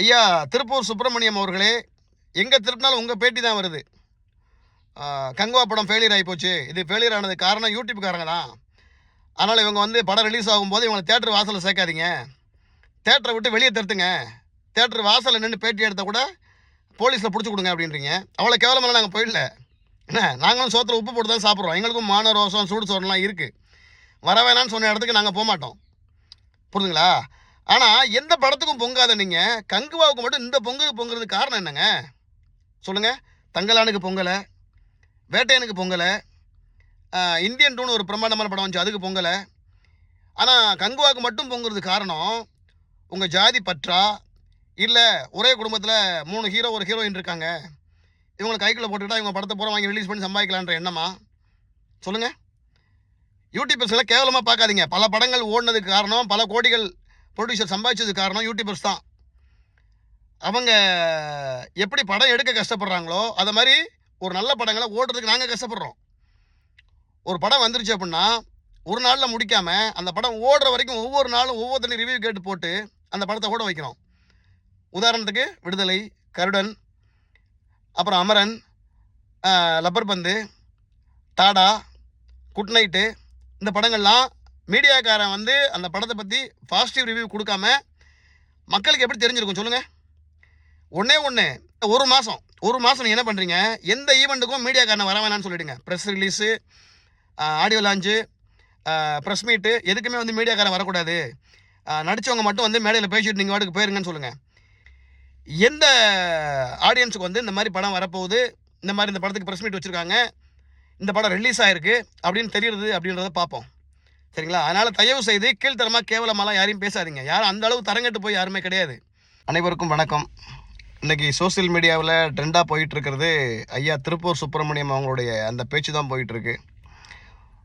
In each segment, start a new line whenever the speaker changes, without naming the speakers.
ஐயா திருப்பூர் சுப்பிரமணியம் அவர்களே எங்கே திருப்பினாலும் உங்கள் பேட்டி தான் வருது. கங்குவா படம் ஃபெயிலியர் ஆகிப்போச்சு இது ஃபெயிலியர் ஆனது காரணம் யூடியூப்காரங்க தான். அதனால் இவங்க வந்து படம் ரிலீஸ் ஆகும்போது இவங்களை தேட்டர் வாசலில் சேர்க்காதீங்க. தேட்டரை விட்டு வெளியே தருத்துங்க. தேட்டர் வாசலில் நின்று பேட்டி எடுத்தால் கூட போலீஸில் பிடிச்சி கொடுங்க அப்படின்றீங்க. அவ்வளோ கேவலமெல்லாம் நாங்கள் போயிடல. என்ன நாங்களும் சோத்தில் உப்பு போட்டு தான் சாப்பிட்றோம். எங்களுக்கும் மான ரோசம் சூடு சோறுலாம் இருக்குது வர வேணான்னு சொன்ன இடத்துக்கு நாங்கள் போக மாட்டோம் புரிதுங்களா ஆனால் எந்த படத்துக்கும் பொங்காத நீங்கள் கங்குவாவுக்கு மட்டும் இந்த பொங்கலுக்கு பொங்குறதுக்கு காரணம் என்னங்க? சொல்லுங்கள் தங்கலானுக்கு பொங்கலை. வேட்டையனுக்கு பொங்கலை. இந்தியன் டூன்னு ஒரு பிரம்மாண்டமான படம் வந்துச்சு அதுக்கு பொங்கலை. ஆனால் கங்குவாவுக்கு மட்டும் பொங்குறதுக்கு காரணம் உங்கள் ஜாதி பற்றா? இல்லை ஒரே குடும்பத்தில் மூணு ஹீரோ ஒரு ஹீரோயின் இருக்காங்க. இவங்களை கைக்குள்ளே போட்டுக்கிட்டா இவங்க படத்தை பூரா வாங்கி ரிலீஸ் பண்ணி சம்பாதிக்கலான்ற எண்ணமா? சொல்லுங்கள் யூடியூபர்ஸ் எல்லாம் கேவலமாக பார்க்காதீங்க. பல படங்கள் ஓடினதுக்கு காரணம் பல கோடிகள் ப்ரொடியூசர் சம்பாதிச்சதுக்கு காரணம் யூடியூபர்ஸ் தான். அவங்க எப்படி படம் எடுக்க கஷ்டப்படுறாங்களோ அதை மாதிரி ஒரு நல்ல படங்களை ஓடுறதுக்கு நாங்கள் கஷ்டப்படுறோம். ஒரு படம் வந்துருச்சு அப்படின்னா ஒரு நாளில் முடிக்காமல் அந்த படம் ஓடுற வரைக்கும் ஒவ்வொரு நாளும் ஒவ்வொருத்தனையும் ரிவ்யூ கேட்டு போட்டு அந்த படத்தை ஓட வைக்கிறோம். உதாரணத்துக்கு விடுதலை கருடன் அப்புறம் அமரன் லப்பர் பந்து டாடா குட் நைட்டு இந்த படங்கள்லாம் மீடியாக்காரன் வந்து அந்த படத்தை பற்றி பாசிட்டிவ் ரிவ்யூ கொடுக்காம மக்களுக்கு எப்படி தெரிஞ்சிருக்கும் சொல்லுங்கள் ஒன்றே ஒன்று ஒரு மாதம் ஒரு மாதம் நீங்கள் என்ன பண்ணுறீங்க எந்த ஈவெண்ட்டுக்கும் மீடியாக்காரனை வர வேணாம்னு சொல்லிடுங்க. Press release audio launch press meet எதுக்குமே வந்து மீடியாக்காரன் வரக்கூடாது. நடித்தவங்க மட்டும் வந்து மேடையில் பேசிட்டு நீங்கள் வாட்டுக்கு போயிருங்கன்னு சொல்லுங்கள் எந்த ஆடியன்ஸுக்கு வந்து இந்த மாதிரி படம் வரப்போகுது? இந்த மாதிரி இந்த படத்துக்கு ப்ரெஸ் மீட் வச்சுருக்காங்க? இந்த படம் ரிலீஸ் ஆகிருக்கு அப்படின்னு தெரியுது அப்படின்றத பார்ப்போம். சரிங்களா? அதனால் தயவு செய்து கீழ்த்தரமாக கேவலமாலாம் யாரையும் பேசாதீங்க. யாரும் அந்த அளவு தரங்கட்டு போய் யாருமே கிடையாது. அனைவருக்கும் வணக்கம். இன்றைக்கி சோஷியல் மீடியாவில் ட்ரெண்டாக போயிட்டுருக்கிறது ஐயா திருப்பூர் சுப்பிரமணியம் அவங்களுடைய அந்த பேச்சு தான் போயிட்டுருக்கு.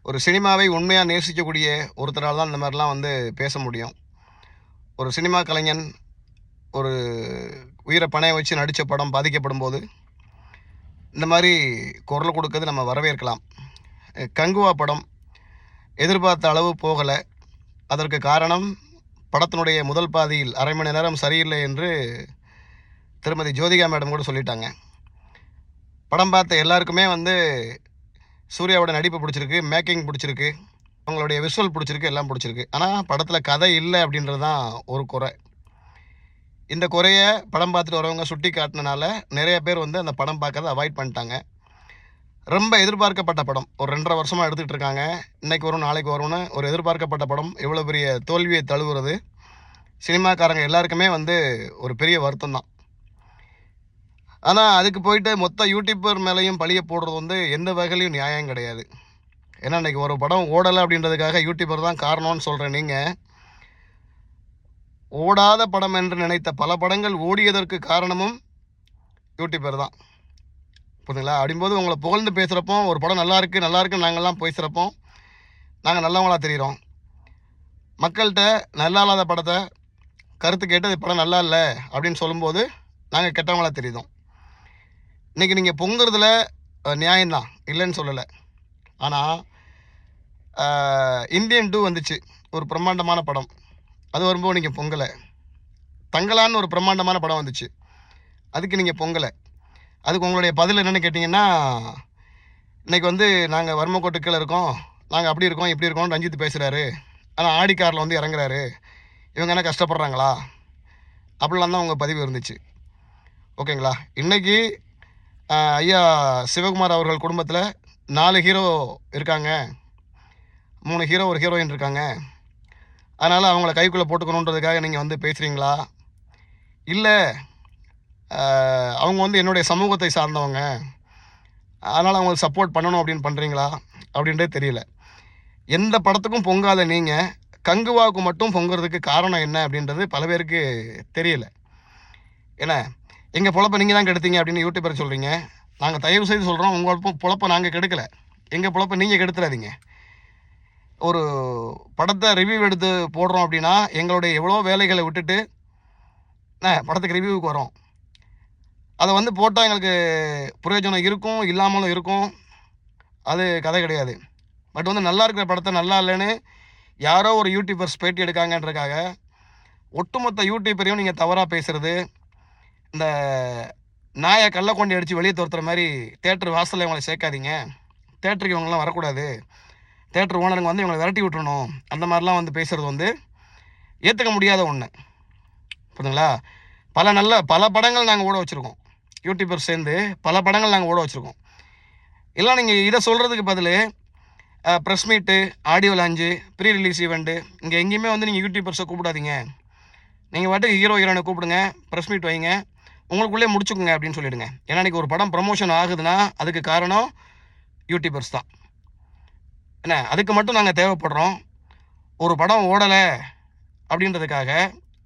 ஒரு சினிமாவை உண்மையாக நேசிக்கக்கூடிய ஒருத்தரால் தான் இந்த மாதிரிலாம் வந்து பேச முடியும். ஒரு சினிமா கலைஞன் ஒரு உயிரை பணைய வச்சு நடித்த படம் பாதிக்கப்படும் போது இந்த மாதிரி குரல் கொடுக்கறது நம்ம வரவேற்கலாம். கங்குவா படம் எதிர்பார்த்த அளவு போகலை. அதற்கு காரணம் படத்தினுடைய முதல் பாதியில் அரை மணி நேரம் சரியில்லை என்று திருமதி ஜோதிகா மேடம் கூட சொல்லிட்டாங்க. படம் பார்த்த எல்லாருக்குமே வந்து சூர்யாவோட நடிப்பு பிடிச்சிருக்கு மேக்கிங் பிடிச்சிருக்கு அவங்களுடைய விஷுவல் பிடிச்சிருக்கு எல்லாம் பிடிச்சிருக்கு. ஆனால் படத்தில் கதை இல்லை அப்படின்றது தான் ஒரு குறை. இந்த குறையை படம் பார்த்துட்டு வரவங்க சுட்டி காட்டினால நிறைய பேர் வந்து அந்த படம் பார்க்கறத அவாய்ட் பண்ணிட்டாங்க. ரொம்ப எதிர்பார்க்கப்பட்ட படம். ஒரு ரெண்டரை வருஷமாக எடுத்துகிட்டு இருக்காங்க. இன்னைக்கு வரும் நாளைக்கு வரும்னு ஒரு எதிர்பார்க்கப்பட்ட படம். இவ்வளோ பெரிய தோல்வியை தழுவுறது. சினிமாக்காரங்க எல்லாருக்குமே வந்து ஒரு பெரிய வருத்தம் தான். ஆனால் அதுக்கு போயிட்டு மொத்த யூடியூபர் மேலேயும் பழிய போடுறது வந்து எந்த வகையிலையும் நியாயம் கிடையாது. ஏன்னா இன்னைக்கு ஒரு படம் ஓடலை அப்படின்றதுக்காக யூடியூபர் தான் காரணம்னு சொல்கிறேன் நீங்கள் ஓடாத படம் என்று நினைத்த பல படங்கள் ஓடியதற்கு காரணமும் யூடியூபர் தான். புரியுதுங்களா? அப்படிம்போது உங்களை புகழ்ந்து பேசுகிறப்போ ஒரு படம் நல்லா இருக்குது நல்லா இருக்குன்னு நாங்கள்லாம் பேசுகிறப்போ நாங்கள் நல்லவங்களாக தெரிகிறோம் மக்கள்கிட்ட நல்லா இல்லாத படத்தை கருத்து கேட்டு இது படம் நல்லா இல்லை அப்படின்னு சொல்லும்போது நாங்கள் கெட்டவங்களாக தெரியுதோம் இன்றைக்கி நீங்கள் பொங்குறதுல நியாயம்தான் இல்லைன்னு சொல்லலை. ஆனால் இந்தியன் டூ வந்துச்சு. ஒரு பிரம்மாண்டமான படம். அது வரும்போது நீங்கள் பொங்கலை. தங்கலான்னு ஒரு பிரம்மாண்டமான படம் வந்துச்சு. அதுக்கு நீங்கள் பொங்கலை. அதுக்கு உங்களுடைய பதில் என்னென்னு கேட்டிங்கன்னா இன்றைக்கி வந்து நாங்கள் வர்மக்கோட்டு கீழே இருக்கோம். நாங்கள் அப்படி இருக்கோம் இப்படி இருக்கோம்னு ரஞ்சித் பேசுகிறாரு ஆனால் ஆடி காரில் வந்து இறங்குறாரு. இவங்க என்ன கஷ்டப்படுறாங்களா? அப்படிலாம் தான் உங்கள் பதிவு இருந்துச்சு. ஓகேங்களா? இன்றைக்கி ஐயா சிவகுமார் அவர்கள் குடும்பத்தில் நாலு ஹீரோ இருக்காங்க. மூணு ஹீரோ ஒரு ஹீரோயின் இருக்காங்க. அதனால் அவங்கள கைக்குள்ளே போட்டுக்கணுன்றதுக்காக நீங்கள் வந்து பேசுகிறீங்களா இல்லை அவங்க வந்து என்னுடைய சமூகத்தை சார்ந்தவங்க. அதனால் அவங்களுக்கு சப்போர்ட் பண்ணணும் அப்படின்னு பண்ணுறீங்களா அப்படின்றே தெரியல. எந்த படத்துக்கும் பொங்காத நீங்கள் கங்குவாவுக்கு மட்டும் பொங்குறதுக்கு காரணம் என்ன அப்படின்றது பல பேருக்கு தெரியல. ஏன்னா எங்கள் பொழப்பை நீங்கள் தான் கெடுத்தீங்க அப்படின்னு யூடியூபர் சொல்கிறீங்க நாங்கள் தயவு செய்து சொல்கிறோம் உங்கள் பொழப்பை நாங்கள் கெடுக்கலை. எங்கள் பொழப்பை நீங்கள் கெடுத்துறாதீங்க. ஒரு படத்தை ரிவ்யூ எடுத்து போடுறோம் அப்படின்னா எங்களுடைய எவ்வளோ வேலைகளை விட்டுட்டு படத்துக்கு ரிவ்யூவுக்கு வரோம் அதை வந்து போட்டால் எங்களுக்கு பிரயோஜனம் இருக்கும் இல்லாமலும் இருக்கும். அது கதை கிடையாது. பட் வந்து நல்லா இருக்கிற படத்தை நல்லா இல்லைன்னு யாரோ ஒரு யூடியூபர்ஸ் பேட்டி எடுக்காங்கன்றக்காக ஒட்டுமொத்த யூடியூபரையும் நீங்கள் தவறாக பேசுகிறது இந்த நாயை கள்ள கொண்டு அடித்து வெளியே துரத்துற மாதிரி தேட்டர் வாசலில் இவங்களை சேர்க்காதீங்க. தேட்டருக்கு இவங்கெல்லாம் வரக்கூடாது. தேட்டர் ஓனருங்க வந்து இவங்களை விரட்டி விட்டுறணும். அந்த மாதிரிலாம் வந்து பேசுகிறது வந்து ஏற்றுக்க முடியாத ஒன்று புரியுதுங்களா? பல நல்ல பல படங்கள் நாங்கள் ஓட வச்சுருக்கோம். யூடியூபர் சேர்ந்து பல படங்கள் நாங்கள் ஓட வச்சுருக்கோம். இல்லை நீங்கள் இதை சொல்கிறதுக்கு பதில் press meet audio launch pre release event இங்கே எங்கேயுமே வந்து நீங்கள் யூடியூபர்ஸை கூப்பிடாதீங்க. நீங்கள் பாட்டுக்கு ஹீரோ ஹீரோனை கூப்பிடுங்க ப்ரெஸ் மீட் வைங்க உங்களுக்குள்ளே முடிச்சுக்குங்க அப்படின்னு சொல்லிடுங்க. ஏன்னா இன்றைக்கி ஒரு படம் ப்ரமோஷன் ஆகுதுன்னா அதுக்கு காரணம் யூடியூபர்ஸ் தான். என்ன அதுக்கு மட்டும் நாங்கள் தேவைப்படுறோம். ஒரு படம் ஓடலை அப்படின்றதுக்காக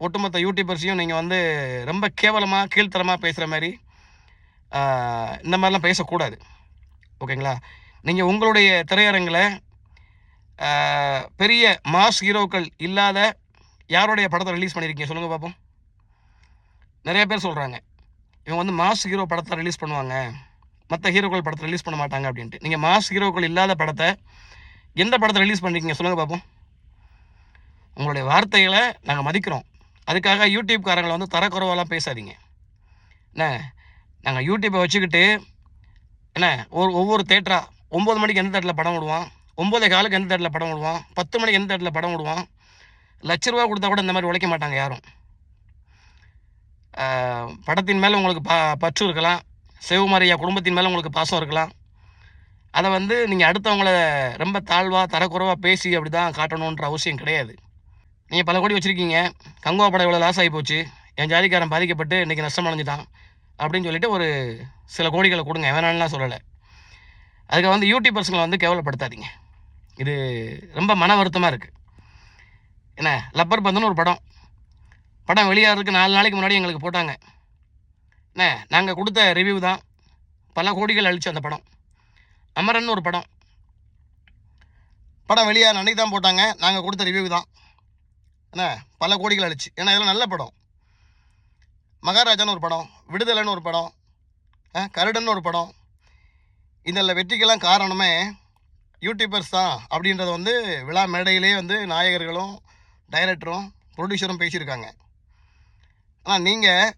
ஒட்டுமொத்த யூடியூபர்ஸையும் நீங்கள் வந்து ரொம்ப கேவலமாக கீழ்த்தரமாக பேசுகிற மாதிரி இந்த மாதிரிலாம் பேசக்கூடாது. ஓகேங்களா? நீங்கள் உங்களுடைய திரையரங்கில் பெரிய மாஸ் ஹீரோக்கள் இல்லாத யாருடைய படத்தை ரிலீஸ் பண்ணியிருக்கீங்க சொல்லுங்கள் பார்ப்போம் நிறைய பேர் சொல்கிறாங்க இவங்க வந்து மாஸ் ஹீரோ படத்தை ரிலீஸ் பண்ணுவாங்க மற்ற ஹீரோக்கள் படத்தை ரிலீஸ் பண்ண மாட்டாங்க அப்படின்ட்டு. நீங்கள் மாஸ் ஹீரோக்கள் இல்லாத படத்தை எந்த படத்தை ரிலீஸ் பண்ணிருக்கீங்க சொல்லுங்கள் பார்ப்போம் உங்களுடைய வார்த்தைகளை நாங்கள் மதிக்கிறோம். அதுக்காக யூடியூப்காரங்களை வந்து தரக்குறைவெல்லாம் பேசாதீங்க. என்ன? நாங்கள் யூடியூப்பை வச்சுக்கிட்டு என்ன ஒரு ஒவ்வொரு தேட்டராக ஒம்பது மணிக்கு எந்த தேட்டரில் படம் விடுவான்? ஒம்போதே காலுக்கு எந்த தேட்டரில் படம் விடுவான்? பத்து மணிக்கு எந்த தேட்டரில் படம் விடுவான்? லட்ச ரூபா கொடுத்தா கூட இந்த மாதிரி உழைக்க மாட்டாங்க யாரும். படத்தின் மேலே உங்களுக்கு பா பற்று இருக்கலாம். சிவகுமாரியா குடும்பத்தின் மேலே உங்களுக்கு பாசம் இருக்கலாம். அதை வந்து நீங்கள் அடுத்தவங்கள ரொம்ப தாழ்வாக தரக்குறைவாக பேசி அப்படி தான் காட்டணுன்ற அவசியம் கிடையாது. நீங்கள் பல கோடி வச்சுருக்கீங்க. கங்குவா படம் இவ்வளோ லாஸ் ஆகி போச்சு. என் ஜாதிக்காரன் பாதிக்கப்பட்டு இன்றைக்கி நஷ்டம் அடைஞ்சிட்டான். அப்படின்னு சொல்லிட்டு ஒரு சில கோடிகளை கொடுங்க வேணாம்லாம் சொல்லலை. அதுக்கு வந்து யூடியூபர்ஸுங்களை வந்து கேவலப்படுத்தாதீங்க. இது ரொம்ப மன வருத்தமாக இருக்குது என்ன லப்பர் பந்துன்னு ஒரு படம். படம் வெளியாகிறதுக்கு நாலு நாளைக்கு முன்னாடி எங்களுக்கு போட்டாங்க. என்ன நாங்கள் கொடுத்த ரிவ்யூ தான். பல கோடிகள் அழிச்சு அந்த படம். அமரன் ஒரு படம். படம் வெளியாக அன்னைக்கு தான் போட்டாங்க. நாங்கள் கொடுத்த ரிவ்யூ தான். என்ன பல கோடிகள் அழிச்சு. ஏன்னா இதெல்லாம் நல்ல படம். மகாராஜான்னு ஒரு படம் விடுதலைன்னு ஒரு படம் ஆ, கருடன்னு ஒரு படம். இதில் வெற்றிக்கெல்லாம் காரணமே யூடியூபர்ஸ் தான் அப்படின்றத வந்து விழா மேடையிலே வந்து நாயகர்களும் டைரக்டரும் ப்ரொடியூசரும் பேசியிருக்காங்க. ஆனால் நீங்கள்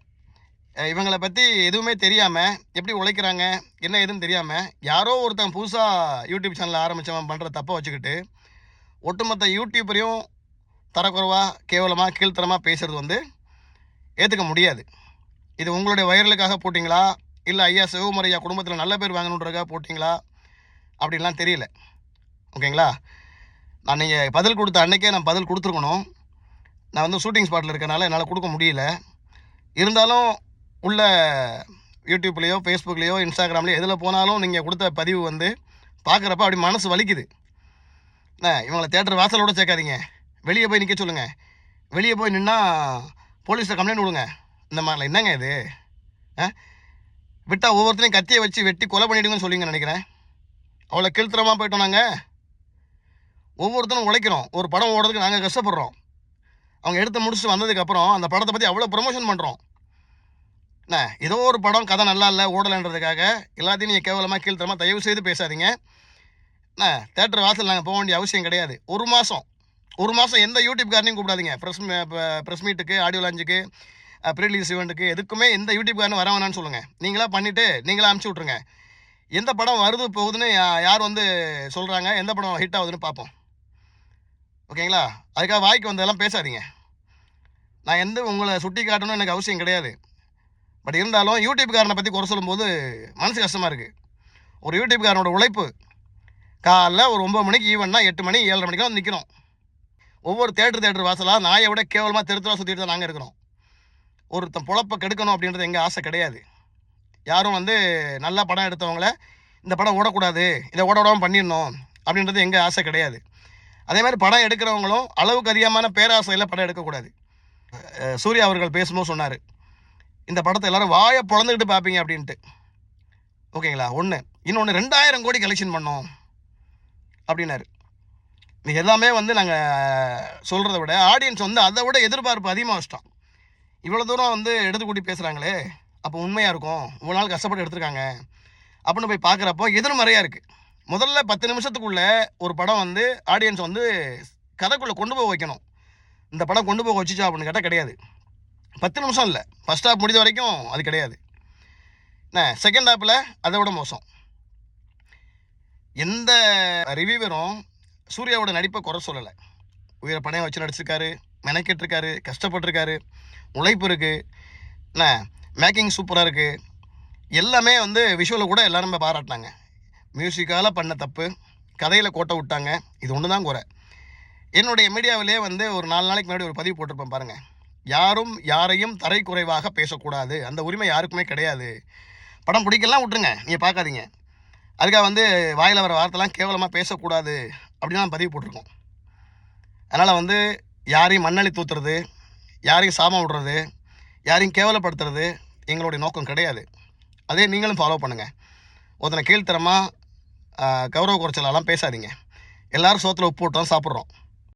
இவங்களை பற்றி எதுவுமே தெரியாமல் எப்படி உழைக்கிறாங்க என்ன ஏதுன்னு தெரியாமல் யாரோ ஒருத்தன் புதுசாக யூடியூப் சேனல் ஆரம்பித்தவன் பண்ணுற தப்பை வச்சுக்கிட்டு ஒட்டுமொத்த யூடியூபரையும் தரக்குறைவாக கேவலமாக கீழ்த்தரமாக பேசுகிறது வந்து ஏற்றுக்க முடியாது. இது உங்களுடைய வயரலுக்காக போட்டிங்களா? இல்லை ஐயா சிவகுமரையா குடும்பத்தில் நல்ல பேர் வாங்கணுன்றதுக்காக போட்டிங்களா? அப்படின்லாம் தெரியல. ஓகேங்களா? நான் நீங்கள் பதில் கொடுத்த அன்னைக்கே நான் பதில் கொடுத்துருக்கணும். நான் வந்து ஷூட்டிங் ஸ்பாட்டில் இருக்கனால என்னால் கொடுக்க முடியல. இருந்தாலும் உள்ள யூடியூப்லேயோ ஃபேஸ்புக்லேயோ இன்ஸ்டாகிராம்லேயோ எதில் போனாலும் நீங்கள் கொடுத்த பதிவு வந்து பார்க்குறப்ப அப்படி மனசு வலிக்குது. என்ன இவங்களை தேட்டர் வாசலோட சேர்க்காதீங்க. வெளியே போய் நிற்க சொல்லுங்கள் வெளியே போய் நின்னா போலீஸில் கம்ப்ளைண்ட் கொடுங்க இந்த மாதிரிலாம் என்னங்க இது? ஆ? விட்டால் ஒவ்வொருத்தரையும் கத்தியை வச்சு வெட்டி கொலை பண்ணிவிடுங்கன்னு சொல்லிங்க நினைக்கிறேன். அவ்வளோ கீழ்த்தரமாக போயிட்டோம் நாங்கள் ஒவ்வொருத்தரும் உழைக்கிறோம். ஒரு படம் ஓடுறதுக்கு நாங்கள் கஷ்டப்படுறோம். அவங்க எடுத்து முடிச்சுட்டு வந்ததுக்கப்புறம் அந்த படத்தை பற்றி அவ்வளோ ப்ரொமோஷன் பண்ணுறோம் என்ன? ஏதோ ஒரு படம் கதை நல்லா இல்லை ஓடலைன்றதுக்காக எல்லாத்தையும் நீங்கள் கேவலமாக கீழ்த்தரமாக தயவு செய்து பேசாதீங்க. என்ன? தேட்டர் வாசல் நாங்கள் போக வேண்டிய அவசியம் கிடையாது. ஒரு மாதம் ஒரு மாதம் எந்த யூடியூப்காரனையும் கூப்பிடாதீங்க. ப்ரெஸ் ப்ரெஸ் மீட்டுக்கு ஆடியோ லாஞ்சுக்கு ப்ரீலீஸ் ஈவெண்ட்டுக்கு எதுக்குமே எந்த யூடியூப்காரனும் வர வேணாம்னு சொல்லுங்கள் நீங்களாக பண்ணிவிட்டு நீங்களாக அனுப்பிச்சி விட்ருங்க எந்த படம் வருது போகுதுன்னு யார் வந்து சொல்கிறாங்க எந்த படம் ஹிட் ஆகுதுன்னு பார்ப்போம் ஓகேங்களா அதுக்காக வாய்க்கு வந்ததெல்லாம் பேசாதீங்க. நான் எந்த உங்களை சுட்டி காட்டணும்னு எனக்கு அவசியம் கிடையாது. பட் இருந்தாலும் யூடியூப்காரனை பற்றி குறை சொல்லும்போது மனசு கஷ்டமாக இருக்குது ஒரு யூடியூப்காரனோட உழைப்பு. காலைல ஒரு ஒம்பது மணிக்கு ஈவன்னா எட்டு மணி ஏழரை மணிக்கெலாம் வந்து நிற்கிறோம் ஒவ்வொரு தேட்டர் தேட்டர் வாசலாக நாயை விட கேவலமாக தெருத்துவா சுற்றிட்டு தான் நாங்கள் இருக்கிறோம். ஒருத்தன் பொழப்பை கெடுக்கணும் அப்படின்றது எங்கள் ஆசை கிடையாது. யாரும் வந்து நல்லா படம் எடுத்தவங்கள இந்த படம் ஓடக்கூடாது இதை ஓட விடாமல் பண்ணிடணும் அப்படின்றது எங்கள் ஆசை கிடையாது. அதே மாதிரி படம் எடுக்கிறவங்களும் அளவுக்கு அதிகமான பேராசையில் படம் எடுக்கக்கூடாது. சூர்யா அவர்கள் பேசணும்னு சொன்னார் இந்த படத்தை எல்லாரும் வாயை பிறந்துக்கிட்டு பார்ப்பீங்க அப்படின்ட்டு. ஓகேங்களா? ஒன்று இன்னொன்று ரெண்டாயிரம் கோடி கலெக்ஷன் பண்ணோம் அப்படின்னாரு. இது எல்லாமே வந்து நாங்கள் சொல்கிறத விட ஆடியன்ஸ் வந்து அதை விட எதிர்பார்ப்பு அதிகமாக வச்சிட்டோம். இவ்வளோ தூரம் வந்து எடுத்து கூட்டி பேசுகிறாங்களே அப்போ உண்மையாக இருக்கும். இவ்வளோ நாள் கஷ்டப்பட்டு எடுத்திருக்காங்க. அப்படின்னு போய் பார்க்குறப்போ எதிர்மறையாக இருக்குது முதல்ல பத்து நிமிஷத்துக்குள்ளே ஒரு படம் வந்து ஆடியன்ஸ் வந்து கதைக்குள்ளே கொண்டு போக வைக்கணும். இந்த படம் கொண்டு போக வச்சுச்சா அப்படின்னு கேட்டால் கிடையாது. பத்து நிமிஷம் இல்லை. ஃபஸ்ட் ஹாப் முடிந்த வரைக்கும் அது கிடையாது. என்ன? செகண்ட் ஹாப்பில் அதை விட மோசம். எந்த ரிவ்யூவரும் சூர்யாவோட நடிப்பை குறை சொல்லலை. உயிரை பணையம் வச்சு நடிச்சிருக்காரு மெனக்கெட்டிருக்காரு கஷ்டப்பட்டிருக்காரு உழைப்பு இருக்குது என்ன மேக்கிங் சூப்பராக இருக்குது எல்லாமே வந்து விஷுவலில் கூட எல்லாருமே பாராட்டினாங்க. மியூசிக்கால் பண்ண தப்பு கதையில் கோட்டை விட்டாங்க இது ஒன்று தான் குறை. என்னுடைய மீடியாவிலே வந்து ஒரு நாலு நாளைக்கு முன்னாடி ஒரு பதிவு போட்டிருப்பேன் பாருங்கள் யாரும் யாரையும் தரை குறைவாக பேசக்கூடாது அந்த உரிமை யாருக்குமே கிடையாது. படம் பிடிக்கலாம் விட்டுருங்க நீங்கள் பார்க்காதீங்க. அதுக்காக வந்து வாயில் வர வார்த்தைலாம் கேவலமாக பேசக்கூடாது. அப்படின்னு பதிவு போட்டிருக்கோம். அதனால் வந்து யாரையும் மண்ணளி தூத்துறது யாரையும் சாமம் விடுறது யாரையும் கேவலப்படுத்துறது எங்களுடைய நோக்கம் கிடையாது. அதே நீங்களும் ஃபாலோ பண்ணுங்கள் ஒருத்தனை கீழ்த்தரமாக கௌரவ குறைச்சலாலாம் பேசாதீங்க. எல்லோரும் சோத்தில் உப்பு விட்டோம் சாப்பிட்றோம்.